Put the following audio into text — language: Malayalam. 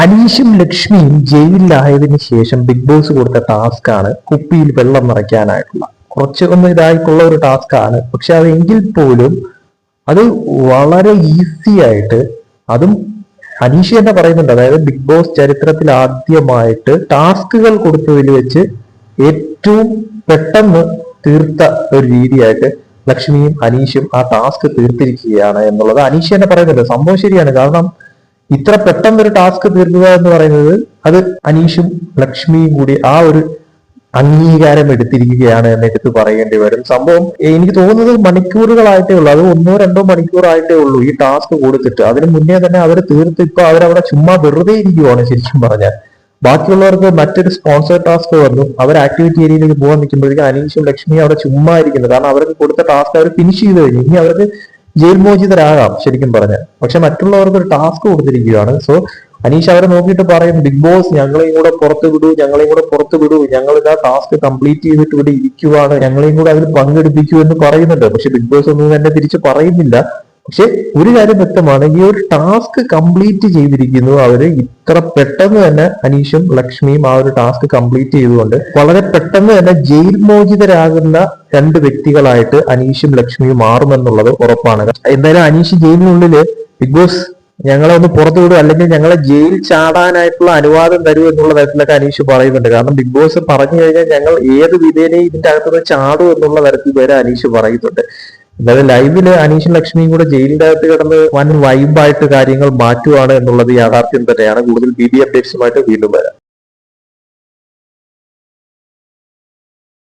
അനീഷും ലക്ഷ്മിയും ജയിലിലായതിനു ശേഷം ബിഗ് ബോസ് കൊടുത്ത ടാസ്ക് ആണ് കുപ്പിയിൽ വെള്ളം നിറയ്ക്കാനായിട്ടുള്ള. കുറച്ച് ഒന്ന് ഇതായിട്ടുള്ള ഒരു ടാസ്ക് ആണ്. പക്ഷെ അതെങ്കിൽ പോലും അത് വളരെ ഈസി ആയിട്ട് അതും അനീഷ് തന്നെ പറയുന്നുണ്ട്. അതായത് ബിഗ് ബോസ് ചരിത്രത്തിൽ ആദ്യമായിട്ട് ടാസ്കുകൾ കൊടുത്തതിൽ വെച്ച് ഏറ്റവും പെട്ടെന്ന് തീർത്ത ഒരു രീതിയായിട്ട് ലക്ഷ്മിയും അനീഷും ആ ടാസ്ക് തീർത്തിരിക്കുകയാണ് എന്നുള്ളത് അനീഷ് തന്നെ പറയുന്നുണ്ട്. സംഭവം ശരിയാണ്. കാരണം ഇത്ര പെട്ടെന്ന് ഒരു ടാസ്ക് തീർക്കുക എന്ന് പറയുന്നത് അത് അനീഷും ലക്ഷ്മിയും കൂടി ആ ഒരു അംഗീകാരം എടുത്തിരിക്കുകയാണ് എന്ന് എടുത്ത് പറയേണ്ടി വരും. സംഭവം എനിക്ക് തോന്നുന്നത് മണിക്കൂറുകളായിട്ടേ ഉള്ളൂ. അത് ഒന്നോ രണ്ടോ മണിക്കൂറായിട്ടേ ഉള്ളൂ ഈ ടാസ്ക് കൊടുത്തിട്ട്. അതിന് മുന്നേ തന്നെ അവർ തീർത്ത് ഇപ്പൊ അവരവിടെ ചുമ്മാ വെറുതെ ഇരിക്കുവാണ് ശരിക്കും പറഞ്ഞാൽ. ബാക്കിയുള്ളവർക്ക് മറ്റൊരു സ്പോൺസർ ടാസ്ക് വന്നു. അവർ ആക്ടിവിറ്റി ഏരിയയിലേക്ക് പോകാൻ നിൽക്കുമ്പോഴേക്കും അനീഷും ലക്ഷ്മിയും അവിടെ ചുമ്മാ ഇരിക്കുന്നത്. കാരണം അവർക്ക് കൊടുത്ത ടാസ്ക് അവർ ഫിനിഷ് ചെയ്ത് കഴിഞ്ഞു. ഇനി അവർക്ക് ജയിൽ മോചിതരാകാം ശരിക്കും പറഞ്ഞാൽ. പക്ഷെ മറ്റുള്ളവർക്ക് ഒരു ടാസ്ക് കൊടുത്തിരിക്കുകയാണ്. സോ അനീഷ് അവരെ നോക്കിയിട്ട് പറയും ബിഗ് ബോസ് ഞങ്ങളെയും കൂടെ പുറത്ത് വിടൂ ഞങ്ങളെയും കൂടെ പുറത്ത് വിടൂ. ഞങ്ങൾ ഇതാ ടാസ്ക് കംപ്ലീറ്റ് ചെയ്തിട്ട് ഇവിടെ ഇരിക്കുവാണ്. ഞങ്ങളെയും കൂടെ അതിൽ പങ്കെടുപ്പിക്കൂ എന്ന് പറയുന്നുണ്ട്. പക്ഷെ ബിഗ് ബോസ് ഒന്നും തന്നെ തിരിച്ച് പറയുന്നില്ല. പക്ഷെ ഒരു കാര്യം വ്യക്തമാണ്. ഈ ഒരു ടാസ്ക് കംപ്ലീറ്റ് ചെയ്തിരിക്കുന്നു അവർ. ഇത്ര പെട്ടെന്ന് തന്നെ അനീഷും ലക്ഷ്മിയും ആ ഒരു ടാസ്ക് കംപ്ലീറ്റ് ചെയ്തുകൊണ്ട് വളരെ പെട്ടെന്ന് തന്നെ ജയിൽ മോചിതരാകുന്ന രണ്ട് വ്യക്തികളായിട്ട് അനീഷും ലക്ഷ്മിയും മാറുമെന്നുള്ളത് ഉറപ്പാണ്. എന്തായാലും അനീഷ് ജയിലിനുള്ളിൽ ബിഗ് ബോസ് ഞങ്ങളെ ഒന്ന് പുറത്തു വിടും അല്ലെങ്കിൽ ഞങ്ങളെ ജയിൽ ചാടാനായിട്ടുള്ള അനുവാദം തരൂ എന്നുള്ള തരത്തിലൊക്കെ അനീഷ് പറയുന്നുണ്ട്. കാരണം ബിഗ് ബോസ് പറഞ്ഞു കഴിഞ്ഞാൽ ഞങ്ങൾ ഏത് വിധേനയും ഇതിന്റെ അകത്തുനിന്ന് ചാടും എന്നുള്ള തരത്തിൽ വരെ അനീഷ് പറയുന്നുണ്ട്. എന്തായാലും ലൈവിൽ അനീഷും ലക്ഷ്മിയും കൂടെ ജയിലിന്റെ അകത്ത് കിടന്ന് വൻ വൈബായിട്ട് കാര്യങ്ങൾ മാറ്റുവാണ് എന്നുള്ളത് യാഥാർത്ഥ്യം തന്നെയാണ്. കൂടുതൽ ബി ബി അപ്ഡേറ്റ്സുമായിട്ട് വീണ്ടും വരാം.